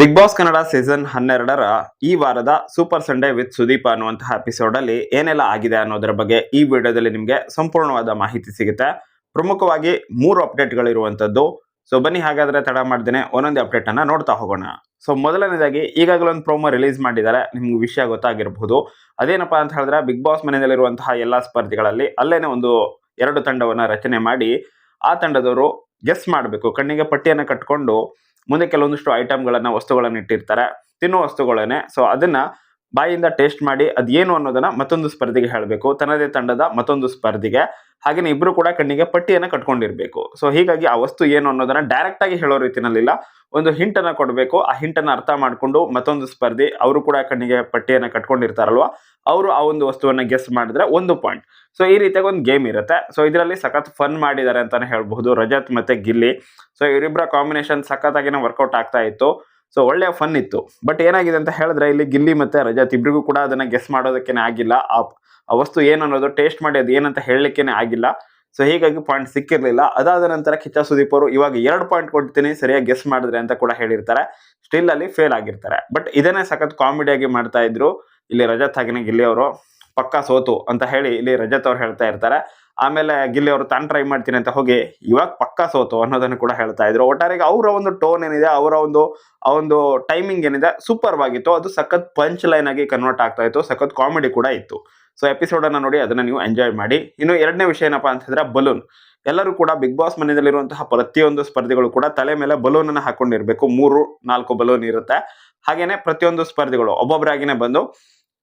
Big boss Kannada season ಹನ್ನೆರಡರ ಈ ವಾರದ ಸೂಪರ್ ಸಂಡೇ ವಿತ್ ಸುದೀಪ್ ಅನ್ನುವಂತಹ ಎಪಿಸೋಡ್ ಅಲ್ಲಿ ಏನೆಲ್ಲ ಆಗಿದೆ ಅನ್ನೋದರ ಬಗ್ಗೆ ಈ ವಿಡಿಯೋದಲ್ಲಿ ನಿಮಗೆ ಸಂಪೂರ್ಣವಾದ ಮಾಹಿತಿ ಸಿಗುತ್ತೆ. ಪ್ರಮುಖವಾಗಿ ಮೂರು ಅಪ್ಡೇಟ್ಗಳಿರುವಂತದ್ದು ಸೊ ಬನ್ನಿ ಹಾಗಾದ್ರೆ ತಡ ಮಾಡ್ದೇನೆ ಒಂದೊಂದೇ ಅಪ್ಡೇಟ್ ಅನ್ನ ನೋಡ್ತಾ ಹೋಗೋಣ. ಸೊ ಮೊದಲನೇದಾಗಿ ಈಗಾಗಲೇ ಒಂದು ಪ್ರೋಮೋ ರಿಲೀಸ್ ಮಾಡಿದ್ದಾರೆ. ನಿಮ್ಗೆ ವಿಷಯ ಗೊತ್ತಾಗಿರಬಹುದು ಅದೇನಪ್ಪಾ ಅಂತ ಹೇಳಿದ್ರೆ ಬಿಗ್ ಬಾಸ್ ಮನೆಯಲ್ಲಿರುವಂತಹ ಎಲ್ಲಾ ಸ್ಪರ್ಧಿಗಳಲ್ಲಿ ಅಲ್ಲೇನೆ ಒಂದು ಎರಡು ತಂಡವನ್ನ ರಚನೆ ಮಾಡಿ ಆ ತಂಡದವರು ಗೆಸ್ ಮಾಡಬೇಕು. ಕಣ್ಣಿಗೆ ಪಟ್ಟಿಯನ್ನು ಕಟ್ಕೊಂಡು ಮುಂದೆ ಕೆಲವೊಂದಿಷ್ಟು ಐಟಮ್ಗಳನ್ನ ವಸ್ತುಗಳನ್ನ ಇಟ್ಟಿರ್ತಾರೆ. ತಿನ್ನುವ ವಸ್ತುಗಳೇನೆ. ಸೊ ಅದನ್ನ ಬಾಯಿಂದ ಟೇಸ್ಟ್ ಮಾಡಿ ಅದೇನು ಅನ್ನೋದನ್ನ ಮತ್ತೊಂದು ಸ್ಪರ್ಧಿಗೆ ಹೇಳಬೇಕು. ತನ್ನದೇ ತಂಡದ ಮತ್ತೊಂದು ಸ್ಪರ್ಧಿಗೆ. ಹಾಗೇನೆ ಇಬ್ರು ಕೂಡ ಕಣ್ಣಿಗೆ ಪಟ್ಟಿಯನ್ನು ಕಟ್ಕೊಂಡಿರ್ಬೇಕು. ಸೊ ಹೀಗಾಗಿ ಆ ವಸ್ತು ಏನು ಅನ್ನೋದನ್ನ ಡೈರೆಕ್ಟ್ ಆಗಿ ಹೇಳೋ ರೀತಿನಲ್ಲಿಲ್ಲ. ಒಂದು ಹಿಂಟ್ ಅನ್ನ ಕೊಡಬೇಕು. ಆ ಹಿಂಟ್ ಅನ್ನ ಅರ್ಥ ಮಾಡಿಕೊಂಡು ಮತ್ತೊಂದು ಸ್ಪರ್ಧಿ ಅವರು ಕೂಡ ಕಣ್ಣಿಗೆ ಪಟ್ಟಿಯನ್ನ ಕಟ್ಕೊಂಡಿರ್ತಾರಲ್ವ? ಅವರು ಆ ಒಂದು ವಸ್ತುವನ್ನ ಗೆಸ್ ಮಾಡಿದ್ರೆ ಒಂದು ಪಾಯಿಂಟ್ ಸೊ ಈ ರೀತಿಯಾಗಿ ಒಂದು ಗೇಮ್ ಇರುತ್ತೆ. ಸೊ ಇದರಲ್ಲಿ ಸಖತ್ ಫನ್ ಮಾಡಿದ್ದಾರೆ ಅಂತಾನೆ ಹೇಳ್ಬಹುದು ರಜತ್ ಮತ್ತೆ ಗಿಲ್ಲಿ. ಸೊ ಇವರಿಬ್ಬರ ಕಾಂಬಿನೇಷನ್ ಸಖತ್ತಾಗಿನೇ ವರ್ಕೌಟ್ ಆಗ್ತಾ ಇತ್ತು. ಸೊ ಒಳ್ಳೆಯ ಫನ್ ಇತ್ತು. ಬಟ್ ಏನಾಗಿದೆ ಅಂತ ಹೇಳಿದ್ರೆ, ಇಲ್ಲಿ ಗಿಲ್ಲಿ ಮತ್ತೆ ರಜತ್ ಇಬ್ಬರಿಗೂ ಕೂಡ ಅದನ್ನ ಗೆಸ್ ಮಾಡೋದಕ್ಕೇನೆ ಆಗಿಲ್ಲ. ಆ ವಸ್ತು ಏನು ಅನ್ನೋದು ಟೇಸ್ಟ್ ಮಾಡಿ ಅದು ಏನಂತ ಹೇಳಲಿಕ್ಕೇನೆ ಆಗಿಲ್ಲ. ಸೊ ಹೀಗಾಗಿ ಪಾಯಿಂಟ್ ಸಿಕ್ಕಿರಲಿಲ್ಲ. ಅದಾದ ನಂತರ ಕಿಚ್ಚ ಸುದೀಪ್ ಅವರು ಇವಾಗ ಎರಡು ಪಾಯಿಂಟ್ ಕೊಡ್ತೀನಿ ಸರಿಯಾಗಿ ಗೆಸ್ ಮಾಡಿದ್ರೆ ಅಂತ ಕೂಡ ಹೇಳಿರ್ತಾರೆ. ಸ್ಟಿಲ್ ಅಲ್ಲಿ ಫೇಲ್ ಆಗಿರ್ತಾರೆ. ಬಟ್ ಇದನ್ನೇ ಸಖತ್ ಕಾಮಿಡಿಯಾಗಿ ಮಾಡ್ತಾ ಇದ್ರು ಇಲ್ಲಿ ರಜತ್ ಹಾಗೆನೆ ಗಿಲ್ಲಿ ಅವರು. ಪಕ್ಕಾ ಸೋತು ಅಂತ ಹೇಳಿ ಇಲ್ಲಿ ರಜತ್ ಅವ್ರು ಹೇಳ್ತಾ ಇರ್ತಾರೆ. ಆಮೇಲೆ ಗಿಲ್ಲಿ ಅವರು ತಾನು ಟ್ರೈ ಮಾಡ್ತೀನಿ ಅಂತ ಹೋಗಿ, ಇವಾಗ ಪಕ್ಕಾ ಸೋತು ಅನ್ನೋದನ್ನು ಕೂಡ ಹೇಳ್ತಾ ಇದ್ರು. ಒಟ್ಟಾರೆಗೆ ಅವರ ಒಂದು ಟೋನ್ ಏನಿದೆ, ಅವರ ಒಂದು, ಆ ಒಂದು ಟೈಮಿಂಗ್ ಏನಿದೆ ಸೂಪರ್ ಆಗಿತ್ತು. ಅದು ಸಖತ್ ಪಂಚ್ ಲೈನ್ ಆಗಿ ಕನ್ವರ್ಟ್ ಆಗ್ತಾ ಇತ್ತು, ಸಖತ್ ಕಾಮಿಡಿ ಕೂಡ ಇತ್ತು. ಸೊ ಎಪಿಸೋಡ್ ಅನ್ನ ನೋಡಿ ಅದನ್ನ ನೀವು ಎಂಜಾಯ್ ಮಾಡಿ. ಇನ್ನು ಎರಡನೇ ವಿಷಯ ಏನಪ್ಪಾ ಅಂತಂದ್ರೆ ಬಲೂನ್ ಎಲ್ಲರೂ ಕೂಡ ಬಿಗ್ ಬಾಸ್ ಮನೆಯಲ್ಲಿರುವಂತಹ ಪ್ರತಿಯೊಂದು ಸ್ಪರ್ಧಿಗಳು ಕೂಡ ತಲೆ ಮೇಲೆ ಬಲೂನ್ ಅನ್ನ ಹಾಕೊಂಡಿರ್ಬೇಕು. ಮೂರು, ನಾಲ್ಕು ಬಲೂನ್ ಇರುತ್ತೆ. ಹಾಗೇನೆ ಪ್ರತಿಯೊಂದು ಸ್ಪರ್ಧಿಗಳು ಒಬ್ಬೊಬ್ಬರಾಗಿನೇ ಬಂದು,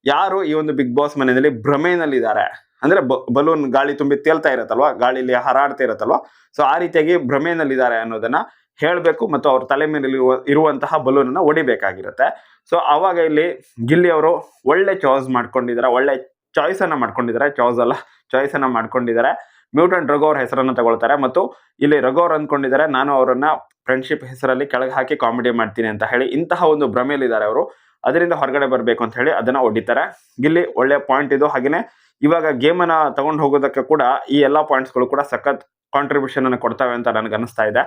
ಯಾರು ಈ ಒಂದು ಬಿಗ್ ಬಾಸ್ ಮನೆಯಲ್ಲಿ ಭ್ರಮೆನಲ್ಲಿದ್ದಾರೆ ಅಂದ್ರೆ ಬಲೂನ್ ಗಾಳಿ ತುಂಬಿ ತೇಲ್ತಾ ಇರತ್ತಲ್ವಾ? ಗಾಳಿಲಿ ಹಾರಾಡ್ತಾ ಇರತ್ತಲ್ವಾ? ಸೊ ಆ ರೀತಿಯಾಗಿ ಭ್ರಮೆಯಲ್ಲಿದ್ದಾರೆ ಅನ್ನೋದನ್ನ ಹೇಳಬೇಕು ಮತ್ತು ಅವ್ರ ತಲೆ ಮೇಲೆ ಇರುವ- ಇರುವಂತಹ ಬಲೂನ್ ಅನ್ನ ಹೊಡಿಬೇಕಾಗಿರುತ್ತೆ. ಸೊ ಅವಾಗ ಇಲ್ಲಿ ಗಿಲ್ಲಿ ಅವರು ಒಳ್ಳೆ ಚಾಯ್ಸ್ ಮಾಡ್ಕೊಂಡಿದ್ದಾರೆ, ಒಳ್ಳೆ ಚಾಯ್ಸ್ ಅನ್ನ ಮಾಡ್ಕೊಂಡಿದ್ದಾರೆ. ಚಾಯ್ಸ್ ಅಲ್ಲ ಚಾಯ್ಸ್ ಅನ್ನ ಮಾಡ್ಕೊಂಡಿದ್ದಾರೆ. ಮ್ಯೂಟನ್ ರಘು ಅವ್ರ ಹೆಸರನ್ನ ತಗೊಳ್ತಾರೆ ಮತ್ತು ಇಲ್ಲಿ ರಘು ಅವ್ರು ಅಂದ್ಕೊಂಡಿದ್ದಾರೆ, ನಾನು ಅವರನ್ನ ಫ್ರೆಂಡ್ಶಿಪ್ ಹೆಸರಲ್ಲಿ ಕೆಳಗೆ ಹಾಕಿ ಕಾಮಿಡಿ ಮಾಡ್ತೀನಿ ಅಂತ ಹೇಳಿ ಇಂತಹ ಒಂದು ಭ್ರಮೆಯಲ್ಲಿದ್ದಾರೆ ಅವರು. ಅದರಿಂದ ಹೊರಗಡೆ ಬರಬೇಕು ಅಂತ ಹೇಳಿ ಅದನ್ನ ಒಡಿತಾರೆ ಗಿಲ್ಲಿ ಒಳ್ಳೆ ಪಾಯಿಂಟ್ ಇದು. ಹಾಗೇನೆ ಇವಾಗ ಗೇಮ್ ಅನ್ನ ತಗೊಂಡು ಹೋಗೋದಕ್ಕೆ ಕೂಡ ಈ ಎಲ್ಲಾ ಪಾಯಿಂಟ್ಸ್ಗಳು ಕೂಡ ಸಖತ್ ಕಾಂಟ್ರಿಬ್ಯೂಷನ್ ಅನ್ನು ಕೊಡ್ತವೆ ಅಂತ ನನಗೆ ಅನಿಸ್ತಾ ಇದೆ.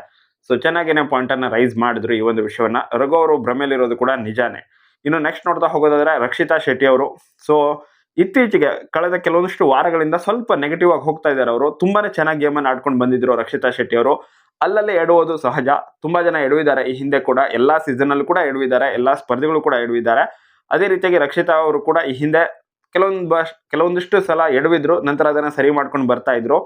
ಸೊ ಚೆನ್ನಾಗೇನೆ ಪಾಯಿಂಟ್ ಅನ್ನ ರೈಸ್ ಮಾಡಿದ್ರು ಈ ಒಂದು ವಿಷಯವನ್ನ. ರಘು ಅವರು ಭ್ರಮೆಯಲ್ಲಿರೋದು ಕೂಡ ನಿಜಾನೇ. ಇನ್ನು ನೆಕ್ಸ್ಟ್ ನೋಡ್ತಾ ಹೋಗೋದಾದ್ರೆ ರಕ್ಷಿತಾ ಶೆಟ್ಟಿ ಅವರು. ಸೊ ಇತ್ತೀಚೆಗೆ ಕಳೆದ ಕೆಲವೊಂದಷ್ಟು ವಾರಗಳಿಂದ ಸ್ವಲ್ಪ ನೆಗೆಟಿವ್ ಆಗಿ ಹೋಗ್ತಾ ಇದ್ದಾರೆ ಅವರು. ತುಂಬಾನೇ ಚೆನ್ನಾಗಿ ಗೇಮನ್ನು ಆಡ್ಕೊಂಡು ಬಂದಿದ್ರು ರಕ್ಷಿತಾ ಶೆಟ್ಟಿ ಅವರು. ಅಲ್ಲಲ್ಲೇ ಎಡುವುದು ಸಹಜ. ತುಂಬಾ ಜನ ಎಡುವಿದ್ದಾರೆ. ಈ ಹಿಂದೆ ಕೂಡ ಎಲ್ಲಾ ಸೀಸನ್ ಅಲ್ಲಿ ಕೂಡ ಎಡುವಿದ್ದಾರೆ. ಎಲ್ಲಾ ಸ್ಪರ್ಧಿಗಳು ಕೂಡ ಎಡುವಿದ್ದಾರೆ. ಅದೇ ರೀತಿಯಾಗಿ ರಕ್ಷಿತಾ ಅವರು ಕೂಡ ಈ ಹಿಂದೆ ಕೆಲವೊಂದು ಭಾಷ್ ಕೆಲವೊಂದಿಷ್ಟು ಸಲ ಎಡವಿದ್ರು, ನಂತರ ಅದನ್ನ ಸರಿ ಮಾಡ್ಕೊಂಡು ಬರ್ತಾ ಇದ್ರು.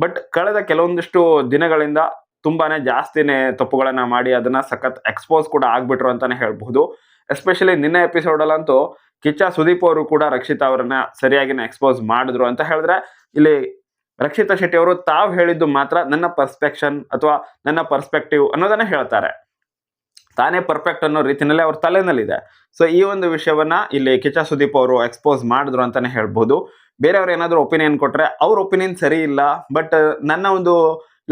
ಬಟ್ ಕಳೆದ ಕೆಲವೊಂದಿಷ್ಟು ದಿನಗಳಿಂದ ತುಂಬಾನೇ ಜಾಸ್ತಿನೇ ತಪ್ಪುಗಳನ್ನ ಮಾಡಿ ಅದನ್ನ ಸಖತ್ ಎಕ್ಸ್ಪೋಸ್ ಕೂಡ ಆಗ್ಬಿಟ್ರು ಅಂತಾನೆ ಹೇಳ್ಬಹುದು. ಎಸ್ಪೆಷಲಿ ನಿನ್ನೆ ಎಪಿಸೋಡ್ ಅಲ್ಲಂತೂ ಕಿಚ್ಚ ಸುದೀಪ್ ಅವರು ಕೂಡ ರಕ್ಷಿತಾ ಅವರನ್ನ ಸರಿಯಾಗಿನ ಎಕ್ಸ್ಪೋಸ್ ಮಾಡಿದ್ರು ಅಂತ ಹೇಳಿದ್ರೆ, ಇಲ್ಲಿ ರಕ್ಷಿತಾ ಶೆಟ್ಟಿ ಅವರು ತಾವು ಹೇಳಿದ್ದು ಮಾತ್ರ ನನ್ನ ಪರ್ಸ್ಪೆಕ್ಷನ್ ಅಥವಾ ನನ್ನ ಪರ್ಸ್ಪೆಕ್ಟಿವ್ ಅನ್ನೋದನ್ನ ಹೇಳ್ತಾರೆ. ತಾನೇ ಪರ್ಫೆಕ್ಟ್ ಅನ್ನೋ ರೀತಿಯಲ್ಲಿ ಅವ್ರ ತಲೆನಲ್ಲಿದೆ. ಸೊ ಈ ಒಂದು ವಿಷಯವನ್ನ ಇಲ್ಲಿ ಕಿಚ ಸುದೀಪ್ ಅವರು ಎಕ್ಸ್ಪೋಸ್ ಮಾಡಿದ್ರು ಅಂತಾನೆ ಹೇಳ್ಬೋದು. ಬೇರೆಯವ್ರು ಏನಾದರೂ ಒಪಿನಿಯನ್ ಕೊಟ್ಟರೆ ಅವ್ರ ಒಪಿನಿಯನ್ ಸರಿ ಇಲ್ಲ ಬಟ್ ನನ್ನ ಒಂದು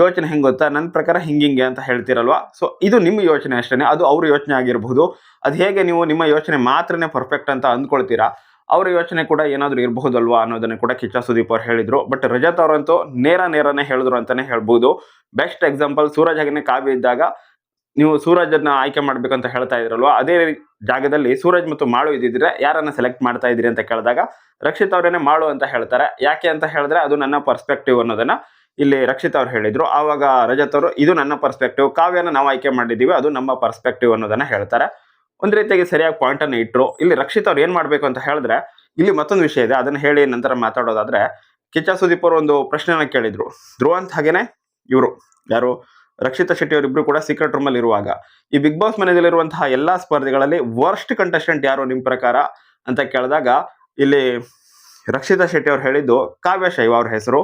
ಯೋಚನೆ ಹೆಂಗೆ ಗೊತ್ತಾ? ನನ್ನ ಪ್ರಕಾರ ಹಿಂಗಿಂಗೆ ಅಂತ ಹೇಳ್ತಿರಲ್ವಾ? ಸೊ ಇದು ನಿಮ್ಮ ಯೋಚನೆ ಅಷ್ಟೇ ಅದು ಅವ್ರ ಯೋಚನೆ ಆಗಿರಬಹುದು ಅದು ಹೇಗೆ ನೀವು ನಿಮ್ಮ ಯೋಚನೆ ಮಾತ್ರನೇ ಪರ್ಫೆಕ್ಟ್ ಅಂತ ಅಂದ್ಕೊಳ್ತೀರಾ? ಅವ್ರ ಯೋಚನೆ ಕೂಡ ಏನಾದರೂ ಇರಬಹುದಲ್ವಾ ಅನ್ನೋದನ್ನ ಕೂಡ ಕಿಚ್ಚ ಸುದೀಪ್ ಅವ್ರು ಹೇಳಿದರು. ಬಟ್ ರಜತ್ ಅವರಂತೂ ನೇರ ನೇರನೇ ಹೇಳಿದ್ರು ಅಂತಲೇ ಹೇಳ್ಬೋದು. ಬೆಸ್ಟ್ ಎಕ್ಸಾಂಪಲ್ ಸೂರಜ್ ಹಾಗೆನೆ ಕಾವ್ಯ ಇದ್ದಾಗ ನೀವು ಸೂರಜನ್ನ ಆಯ್ಕೆ ಮಾಡ್ಬೇಕಂತ ಹೇಳ್ತಾ ಇದ್ರಲ್ವ? ಅದೇ ಜಾಗದಲ್ಲಿ ಸೂರಜ್ ಮತ್ತು ಮಾಳು ಇದ್ದಿದ್ರೆ ಯಾರನ್ನ ಸೆಲೆಕ್ಟ್ ಮಾಡ್ತಾ ಇದ್ರಿ ಅಂತ ಕೇಳಿದಾಗ ರಕ್ಷಿತ್ ಅವರೇನೆ ಮಾಳು ಅಂತ ಹೇಳ್ತಾರೆ. ಯಾಕೆ ಅಂತ ಹೇಳಿದ್ರೆ ಅದು ನನ್ನ ಪರ್ಸ್ಪೆಕ್ಟಿವ್ ಅನ್ನೋದನ್ನ ಇಲ್ಲಿ ರಕ್ಷಿತ್ ಅವ್ರು ಹೇಳಿದ್ರು. ಆವಾಗ ರಜತ್ ಅವರು, ಇದು ನನ್ನ ಪರ್ಸ್ಪೆಕ್ಟಿವ್ ಕಾವ್ಯನ ನಾವು ಆಯ್ಕೆ ಮಾಡಿದ್ದೀವಿ, ಅದು ನಮ್ಮ ಪರ್ಸ್ಪೆಕ್ಟಿವ್ ಅನ್ನೋದನ್ನ ಹೇಳ್ತಾರೆ. ಒಂದ್ ರೀತಿಯಾಗಿ ಸರಿಯಾಗಿ ಪಾಯಿಂಟ್ ಅನ್ನು ಇಟ್ಟರು ಇಲ್ಲಿ ರಕ್ಷಿತ್ ಅವ್ರು ಏನ್ ಮಾಡ್ಬೇಕು ಅಂತ ಹೇಳಿದ್ರೆ, ಇಲ್ಲಿ ಮತ್ತೊಂದು ವಿಷಯ ಇದೆ, ಅದನ್ನ ಹೇಳಿ ನಂತರ ಮಾತಾಡೋದಾದ್ರೆ ಕಿಚ್ಚ ಸುದೀಪ್ ಅವರು ಒಂದು ಪ್ರಶ್ನೆನ ಕೇಳಿದ್ರು. ಅಂತ ಹಾಗೇನೆ ಇವರು. ಯಾರು? ರಕ್ಷಿತಾ ಶೆಟ್ಟಿ ಅವರಿಬ್ರು ಕೂಡ ಸೀಕ್ರೆಟ್ ರೂಮ್ ಅಲ್ಲಿ ಇರುವಾಗ. ಈ ಬಿಗ್ ಬಾಸ್ ಮನೆಯಲ್ಲಿರುವಂತಹ ಎಲ್ಲಾ ಸ್ಪರ್ಧೆಗಳಲ್ಲಿ ವರ್ಸ್ಟ್ ಕಂಟೆಸ್ಟೆಂಟ್ ಯಾರು ನಿಮ್ಮ ಪ್ರಕಾರ ಅಂತ ಕೇಳಿದಾಗ ಇಲ್ಲಿ ರಕ್ಷಿತಾ ಶೆಟ್ಟಿ ಅವ್ರು ಹೇಳಿದ್ದು ಕಾವ್ಯ ಶೈವ ಅವ್ರ ಹೆಸರು.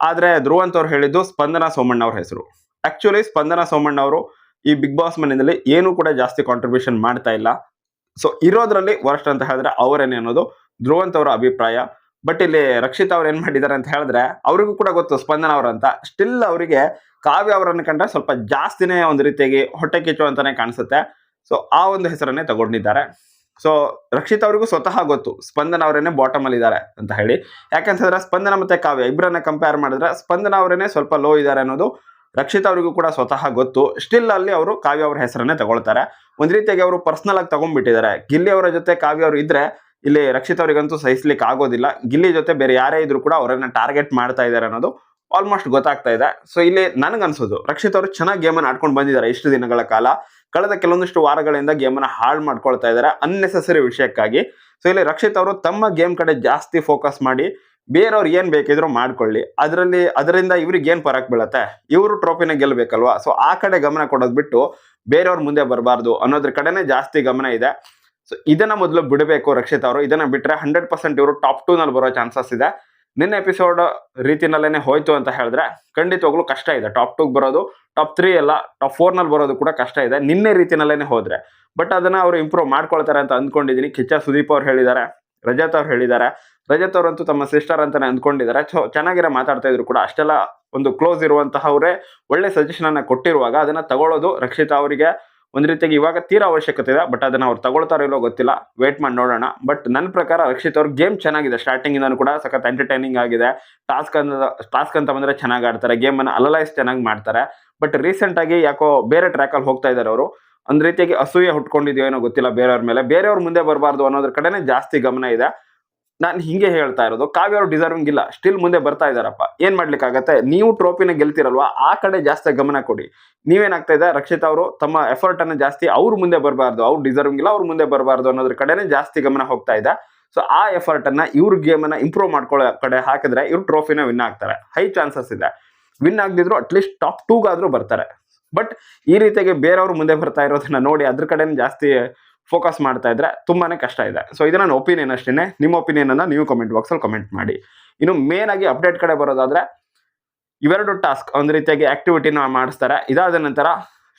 ಆದರೆ ಧ್ರುವಂತ ಅವ್ರು ಹೇಳಿದ್ದು ಸ್ಪಂದನಾ ಸೋಮಣ್ಣ ಅವ್ರ ಹೆಸರು. ಆಕ್ಚುಲಿ ಸ್ಪಂದನಾ ಸೋಮಣ್ಣ ಅವರು ಈ ಬಿಗ್ ಬಾಸ್ ಮನೆಯಲ್ಲಿ ಏನೂ ಕೂಡ ಜಾಸ್ತಿ ಕಾಂಟ್ರಿಬ್ಯೂಷನ್ ಮಾಡ್ತಾ ಇಲ್ಲ. ಸೊ ಇರೋದ್ರಲ್ಲಿ ವರ್ಸ್ಟ್ ಅಂತ ಹೇಳಿದ್ರೆ ಅವರೇನೆ ಅನ್ನೋದು ಧ್ರುವಂತ್ ಅವರ ಅಭಿಪ್ರಾಯ. ಬಟ್ ಇಲ್ಲಿ ರಕ್ಷಿತ್ ಅವ್ರು ಏನ್ ಮಾಡಿದ್ದಾರೆ ಅಂತ ಹೇಳಿದ್ರೆ, ಅವ್ರಿಗೂ ಕೂಡ ಗೊತ್ತು ಸ್ಪಂದನ ಅವರಂತ ಸ್ಟಿಲ್ ಅವರಿಗೆ ಕಾವ್ಯ ಅವರನ್ನು ಕಂಡ್ರೆ ಸ್ವಲ್ಪ ಜಾಸ್ತಿನೇ ಒಂದು ರೀತಿಯಾಗಿ ಹೊಟ್ಟೆ ಕಿಚ್ಚು ಅಂತಾನೆ ಕಾಣಿಸುತ್ತೆ. ಸೊ ಆ ಒಂದು ಹೆಸರನ್ನೇ ತಗೊಂಡಿದ್ದಾರೆ. ಸೊ ರಕ್ಷಿತ್ ಅವರಿಗೂ ಸ್ವತಃ ಗೊತ್ತು. ಸ್ಪಂದನ ಅವರೇನೆ ಬಾಟಮ್ ಅಲ್ಲಿ ಇದ್ದಾರೆ ಅಂತ ಹೇಳಿ. ಯಾಕಂತಂದ್ರೆ ಸ್ಪಂದನ ಮತ್ತೆ ಕಾವ್ಯ ಇಬ್ಬರನ್ನ ಕಂಪೇರ್ ಮಾಡಿದ್ರೆ ಸ್ಪಂದನ ಅವರೇನೆ ಸ್ವಲ್ಪ ಲೋ ಇದ್ದಾರೆ ಅನ್ನೋದು ರಕ್ಷಿತ್ ಅವರಿಗೂ ಕೂಡ ಸ್ವತಃ ಗೊತ್ತು. ಸ್ಟಿಲ್ ಅಲ್ಲಿ ಅವರು ಕಾವ್ಯ ಅವರ ಹೆಸರನ್ನೇ ತಗೊಳ್ತಾರೆ. ಒಂದ್ ರೀತಿಯಾಗಿ ಅವರು ಪರ್ಸನಲ್ ಆಗಿ ತಗೊಂಡ್ಬಿಟ್ಟಿದ್ದಾರೆ. ಗಿಲ್ಲಿ ಅವರ ಜೊತೆ ಕಾವ್ಯ ಅವರು ಇದ್ರೆ ಇಲ್ಲಿ ರಕ್ಷಿತ್ ಅವರಿಗಂತೂ ಸಹಿಸ್ಲಿಕ್ಕೆ ಆಗೋದಿಲ್ಲ. ಗಿಲ್ಲಿ ಜೊತೆ ಬೇರೆ ಯಾರೇ ಇದ್ರು ಕೂಡ ಅವರನ್ನ ಟಾರ್ಗೆಟ್ ಮಾಡ್ತಾ ಇದ್ದಾರೆ ಅನ್ನೋದು ಆಲ್ಮೋಸ್ಟ್ ಗೊತ್ತಾಗ್ತಾ ಇದೆ. ಸೊ ಇಲ್ಲಿ ನನಗನ್ಸೋದು ರಕ್ಷಿತ್ ಅವರು ಚೆನ್ನಾಗಿ ಗೇಮನ್ನು ಆಡ್ಕೊಂಡು ಬಂದಿದ್ದಾರೆ ಇಷ್ಟು ದಿನಗಳ ಕಾಲ. ಕಳೆದ ಕೆಲವೊಂದಿಷ್ಟು ವಾರಗಳಿಂದ ಗೇಮನ್ನು ಹಾಳು ಮಾಡ್ಕೊಳ್ತಾ ಇದ್ದಾರೆ ಅನ್ನೆಸೆಸರಿ ವಿಷಯಕ್ಕಾಗಿ. ಸೊ ಇಲ್ಲಿ ರಕ್ಷಿತ್ ಅವರು ತಮ್ಮ ಗೇಮ್ ಕಡೆ ಜಾಸ್ತಿ ಫೋಕಸ್ ಮಾಡಿ, ಬೇರೆಯವ್ರು ಏನು ಬೇಕಿದ್ರು ಮಾಡ್ಕೊಳ್ಳಿ. ಅದರಲ್ಲಿ, ಅದರಿಂದ ಇವ್ರಿಗೆ ಏನು ಪರಕ್ ಬೀಳತ್ತೆ? ಇವರು ಟ್ರೋಫಿನ ಗೆಲ್ಲಬೇಕಲ್ವಾ ಸೊ ಆ ಕಡೆ ಗಮನ ಕೊಡೋದು ಬಿಟ್ಟು ಬೇರೆಯವ್ರ ಮುಂದೆ ಬರಬಾರ್ದು ಅನ್ನೋದ್ರ ಕಡೆನೇ ಜಾಸ್ತಿ ಗಮನ ಇದೆ. ಸೊ ಇದನ್ನ ಮೊದಲು ಬಿಡಬೇಕು ರಕ್ಷಿತ್ ಅವರು. ಇದನ್ನ ಬಿಟ್ಟರೆ ಹಂಡ್ರೆಡ್ ಪರ್ಸೆಂಟ್ ಇವರು ಟಾಪ್ ಟೂನಲ್ಲಿ ಬರೋ ಚಾನ್ಸಸ್ ಇದೆ. ನಿನ್ನೆ ಎಪಿಸೋಡ್ ರೀತಿನಲ್ಲೇನೆ ಹೋಯ್ತು ಅಂತ ಹೇಳಿದ್ರೆ ಖಂಡಿತವಾಗ್ಲೂ ಕಷ್ಟ ಇದೆ. ಟಾಪ್ ಟೂಗ್ ಬರೋದು ಟಾಪ್ ತ್ರೀ ಎಲ್ಲ ಟಾಪ್ ಫೋರ್ನಲ್ಲಿ ಬರೋದು ಕೂಡ ಕಷ್ಟ ಇದೆ. ನಿನ್ನೆ ರೀತಿನಲ್ಲೇನೆ ಹೋದರೆ. ಬಟ್ ಅದನ್ನ ಅವರು ಇಂಪ್ರೂವ್ ಮಾಡ್ಕೊಳ್ತಾರೆ ಅಂತ ಅಂದ್ಕೊಂಡಿದ್ದೀನಿ ಕಿಚ್ಚ ಸುದೀಪ್ ಅವ್ರು ಹೇಳಿದ್ದಾರೆ, ರಜತ್ ಅವ್ರು ಹೇಳಿದ್ದಾರೆ. ರಜತ್ ಅವರಂತೂ ತಮ್ಮ ಸಿಸ್ಟರ್ ಅಂತಾನೆ ಅಂದ್ಕೊಂಡಿದ್ದಾರೆ. ಸೊ ಚೆನ್ನಾಗಿರೋ ಮಾತಾಡ್ತಾ ಇದ್ರು ಕೂಡ. ಅಷ್ಟೆಲ್ಲ ಒಂದು ಕ್ಲೋಸ್ ಇರುವಂತಹ ಅವರೇ ಒಳ್ಳೆ ಸಜೆಷನ್ ಅನ್ನ ಕೊಟ್ಟಿರುವಾಗ ಅದನ್ನ ತಗೊಳ್ಳೋದು ರಕ್ಷಿತಾ ಅವರಿಗೆ ಒಂದ್ ರೀತಿಯಾಗಿ ಇವಾಗ ತೀರಾ ಅವಶ್ಯಕತೆ ಇದೆ ಬಟ್ ಅದನ್ನ ಅವ್ರು ತಗೊಳ್ತಾರೋ ಇಲ್ಲೋ ಗೊತ್ತಿಲ್ಲ. ವೇಟ್ ಮಾಡಿ ನೋಡೋಣ. ಬಟ್ ನನ್ನ ಪ್ರಕಾರ ರಕ್ಷಿತ್ ಅವ್ರ ಗೇಮ್ ಚೆನ್ನಾಗಿದೆ. ಸ್ಟಾರ್ಟಿಂಗ್ ಇಂದನೂ ಕೂಡ ಸಖತ್ ಎಂಟರ್ಟೈನಿಂಗ್ ಆಗಿದೆ. ಟಾಸ್ಕ್ ಅಂತ ಟಾಸ್ಕ್ ಅಂತ ಬಂದ್ರೆ ಚೆನ್ನಾಗಿ ಆಡ್ತಾರೆ. ಗೇಮ್ ಅನ್ನ ಅನಲೈಸ್ ಚೆನ್ನಾಗಿ ಮಾಡ್ತಾರೆ. ಬಟ್ ರೀಸೆಂಟ್ ಆಗಿ ಯಾಕೋ ಬೇರೆ ಟ್ರ್ಯಾಕ್ ಅಲ್ಲಿ ಹೋಗ್ತಾ ಇದ್ದಾರೆ ಅವರು. ಒಂದು ರೀತಿಯಾಗಿ ಅಸೂಯೆ ಹುಟ್ಕೊಂಡಿದ್ಯೋ ಏನೋ ಗೊತ್ತಿಲ್ಲ ಬೇರೆಯವ್ರ ಮೇಲೆ. ಬೇರೆಯವ್ರ ಮುಂದೆ ಬರಬಾರ್ದು ಅನ್ನೋದ್ರ ಕಡೆನೇ ಜಾಸ್ತಿ ಗಮನ ಇದೆ. ನಾನು ಹಿಂಗೆ ಹೇಳ್ತಾ ಇರೋದು, ಕಾವ್ಯ ಅವರು ಡಿಸರ್ವಿಂಗ್ ಇಲ್ಲ ಸ್ಟಿಲ್ ಮುಂದೆ ಬರ್ತಾ ಇದಾರಪ್ಪ. ಏನ್ ಮಾಡ್ಲಿಕ್ಕಾಗತ್ತೆ? ನೀವು ಟ್ರೋಫಿನ ಗೆಲ್ತಿರಲ್ವಾ? ಆ ಕಡೆ ಜಾಸ್ತಿ ಗಮನ ಕೊಡಿ. ನೀವೇನಾಗ್ತಾ ಇದೆ ರಕ್ಷಿತ್ ಅವರು ತಮ್ಮ ಎಫರ್ಟ್ ಅನ್ನ ಜಾಸ್ತಿ ಅವ್ರ ಮುಂದೆ ಬರಬಾರ್ದು, ಅವ್ರು ಡಿಸರ್ವಿಂಗ್ ಇಲ್ಲ ಅವ್ರ ಮುಂದೆ ಬರಬಾರ್ದು ಅನ್ನೋದ್ರ ಕಡೆನೇ ಜಾಸ್ತಿ ಗಮನ ಹೋಗ್ತಾ ಇದೆ. ಸೊ ಆ ಎಫರ್ಟ್ ಅನ್ನ ಇವ್ರ ಗೇಮ್ ಅನ್ನ ಇಂಪ್ರೂವ್ ಮಾಡ್ಕೊಳ್ಳೋ ಕಡೆ ಹಾಕಿದ್ರೆ ಇವ್ರು ಟ್ರೋಫಿನ ವಿನ್ ಆಗ್ತಾರೆ. ಹೈ ಚಾನ್ಸಸ್ ಇದೆ. ವಿನ್ ಆಗದಿದ್ರು ಅಟ್ಲೀಸ್ಟ್ ಟಾಪ್ ಟೂಗಾದ್ರೂ ಬರ್ತಾರೆ. ಬಟ್ ಈ ರೀತಿಯಾಗಿ ಬೇರೆಯವ್ರ ಮುಂದೆ ಬರ್ತಾ ಇರೋದನ್ನ ನೋಡಿ ಅದ್ರ ಕಡೆನೆ ಜಾಸ್ತಿ ಫೋಕಸ್ ಮಾಡ್ತಾ ಇದ್ರೆ ತುಂಬಾನೇ ಕಷ್ಟ ಇದೆ. ಸೊ ಇದು ನನ್ನ ಒಪಿನಿಯನ್ ಅಷ್ಟೇ. ನಿಮ್ಮ ಒಪಿನಿಯನ್ ಅನ್ನ ನೀವು ಕಮೆಂಟ್ ಬಾಕ್ಸ್ ಅಲ್ಲಿ ಕಮೆಂಟ್ ಮಾಡಿ. ಇನ್ನು ಮೇನ್ ಆಗಿ ಅಪ್ಡೇಟ್ ಕಡೆ ಬರೋದಾದ್ರೆ, ಇವೆರಡು ಟಾಸ್ಕ್ ಒಂದು ರೀತಿಯಾಗಿ ಆಕ್ಟಿವಿಟಿನ ಮಾಡಿಸ್ತಾರೆ. ಇದಾದ ನಂತರ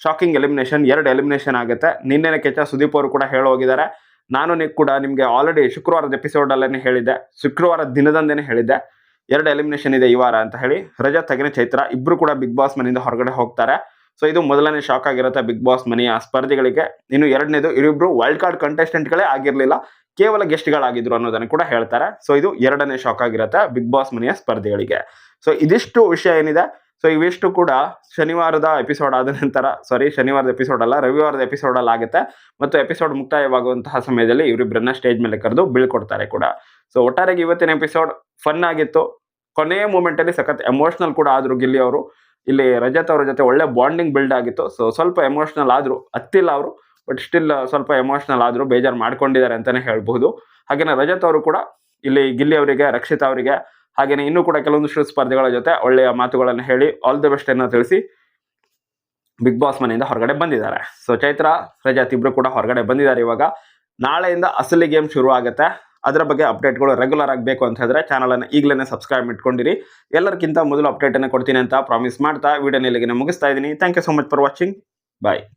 ಶಾಕಿಂಗ್ ಎಲಿಮಿನೇಷನ್ ಎರಡು ಎಲಿಮಿನೇಷನ್ ಆಗುತ್ತೆ. ನಿನ್ನೆ ಕೆಚ್ಚ ಸುದೀಪ್ ಅವರು ಕೂಡ ಹೇಳೋಗಿದ್ದಾರೆ ನಾನು ನೀವು ಕೂಡ ನಿಮಗೆ ಆಲ್ರೆಡಿ ಶುಕ್ರವಾರದ ಎಪಿಸೋಡ್ ಅಲ್ಲೇ ಹೇಳಿದ್ದೆ. ಶುಕ್ರವಾರ ದಿನದಂದೇ ಹೇಳಿದ್ದೆ. ಎರಡು ಎಲಿಮಿನೇಷನ್ ಇದೆ ಈ ವಾರ ಅಂತ ಹೇಳಿ. ರಜಾ ತಗಿನ ಚೈತ್ರ ಇಬ್ಬರು ಕೂಡ ಬಿಗ್ ಬಾಸ್ ಮನೆಯಿಂದ ಹೊರಗಡೆ ಹೋಗ್ತಾರೆ. ಸೊ ಇದು ಮೊದಲನೇ ಶಾಕ್ ಆಗಿರುತ್ತೆ ಬಿಗ್ ಬಾಸ್ ಮನೆಯ ಸ್ಪರ್ಧಿಗಳಿಗೆ. ಇನ್ನು ಎರಡನೇದು, ಇವರಿಬ್ರು ವರ್ಲ್ಡ್ ಕಾರ್ಡ್ ಕಂಟೆಸ್ಟೆಂಟ್ಗಳೇ ಆಗಿರಲಿಲ್ಲ. ಕೇವಲ ಗೆಸ್ಟ್ಗಳಾಗಿದ್ರು ಅನ್ನೋದನ್ನು ಕೂಡ ಹೇಳ್ತಾರೆ. ಸೊ ಇದು ಎರಡನೇ ಶಾಕ್ ಆಗಿರುತ್ತೆ ಬಿಗ್ ಬಾಸ್ ಮನೆಯ ಸ್ಪರ್ಧಿಗಳಿಗೆ. ಸೊ ಇದಿಷ್ಟು ವಿಷಯ ಏನಿದೆ? ಸೊ ಇವಿಷ್ಟು ಕೂಡ ಶನಿವಾರದ ಎಪಿಸೋಡ್ ಆದ ನಂತರ ಸಾರಿ ಶನಿವಾರದ ಎಪಿಸೋಡ್ ಅಲ್ಲ, ರವಿವಾರದ ಎಪಿಸೋಡ್ ಅಲ್ಲಿ ಆಗುತ್ತೆ. ಮತ್ತು ಎಪಿಸೋಡ್ ಮುಕ್ತಾಯವಾಗುವಂತಹ ಸಮಯದಲ್ಲಿ ಇವರಿಬ್ಬರನ್ನ ಸ್ಟೇಜ್ ಮೇಲೆ ಕರೆದು ಬೀಳ್ಕೊಡ್ತಾರೆ ಕೂಡ. ಸೊ ಒಟ್ಟಾರೆಗೆ ಇವತ್ತಿನ ಎಪಿಸೋಡ್ ಫನ್ ಆಗಿತ್ತು. ಕೊನೆಯ ಮೂಮೆಂಟ್ ಅಲ್ಲಿ ಸಖತ್ ಎಮೋಷನಲ್ ಕೂಡ ಆದ್ರು ಗಿಲ್ಲಿ ಅವರು. ಇಲ್ಲಿ ರಜತ್ ಅವ್ರ ಜೊತೆ ಒಳ್ಳೆ ಬಾಂಡಿಂಗ್ ಬಿಲ್ಡ್ ಆಗಿತ್ತು. ಸೊ ಸ್ವಲ್ಪ ಎಮೋಷನಲ್ ಆದ್ರು. ಹತ್ತಿಲ್ಲ ಅವರು ಬಟ್ ಸ್ಟಿಲ್ ಸ್ವಲ್ಪ ಎಮೋಷನಲ್ ಆದ್ರು, ಬೇಜಾರು ಮಾಡ್ಕೊಂಡಿದ್ದಾರೆ ಅಂತಾನೆ ಹೇಳ್ಬಹುದು ಹಾಗೇನೆ ರಜತ್ ಅವರು ಕೂಡ ಇಲ್ಲಿ ಗಿಲ್ಲಿ ಅವರಿಗೆ, ರಕ್ಷಿತ್ ಅವರಿಗೆ, ಹಾಗೇನೆ ಇನ್ನೂ ಕೂಡ ಕೆಲವೊಂದಿಷ್ಟು ಸ್ಪರ್ಧೆಗಳ ಜೊತೆ ಒಳ್ಳೆಯ ಮಾತುಗಳನ್ನು ಹೇಳಿ ಆಲ್ ದಿ ಬೆಸ್ಟ್ ಅನ್ನ ತಿಳಿಸಿ ಬಿಗ್ ಬಾಸ್ ಮನೆಯಿಂದ ಹೊರಗಡೆ ಬಂದಿದ್ದಾರೆ. ಸೊ ಚೈತ್ರ, ರಜತ್ ಇಬ್ರು ಕೂಡ ಹೊರಗಡೆ ಬಂದಿದ್ದಾರೆ ಇವಾಗ. ನಾಳೆಯಿಂದ ಅಸಲಿ ಗೇಮ್ ಶುರು ಆಗುತ್ತೆ ಅದರ ಬಗ್ಗೆ ಅಪ್ಡೇಟ್ಗಳು ರೆಗ್ಯುಲರ್ ಆಗಬೇಕು ಅಂತ ಹೇಳಿದ್ರೆ ಚಾನಲನ್ನು ಈಗಲೇ ಸಬ್ಸ್ಕ್ರೈಬ್ ಇಟ್ಕೊಂಡಿರಿ ಎಲ್ಲರಿಗಿಂತ ಮೊದಲು ಅಪ್ಡೇಟನ್ನು ಕೊಡ್ತೀನಿ ಅಂತ ಪ್ರಾಮಿಸ್ ಮಾಡ್ತಾ ವೀಡಿಯೋನ ಇಲ್ಲಿಗೆ ಮುಗಿಸ್ತಾ ಇದ್ದೀನಿ. Thank you so much for watching bye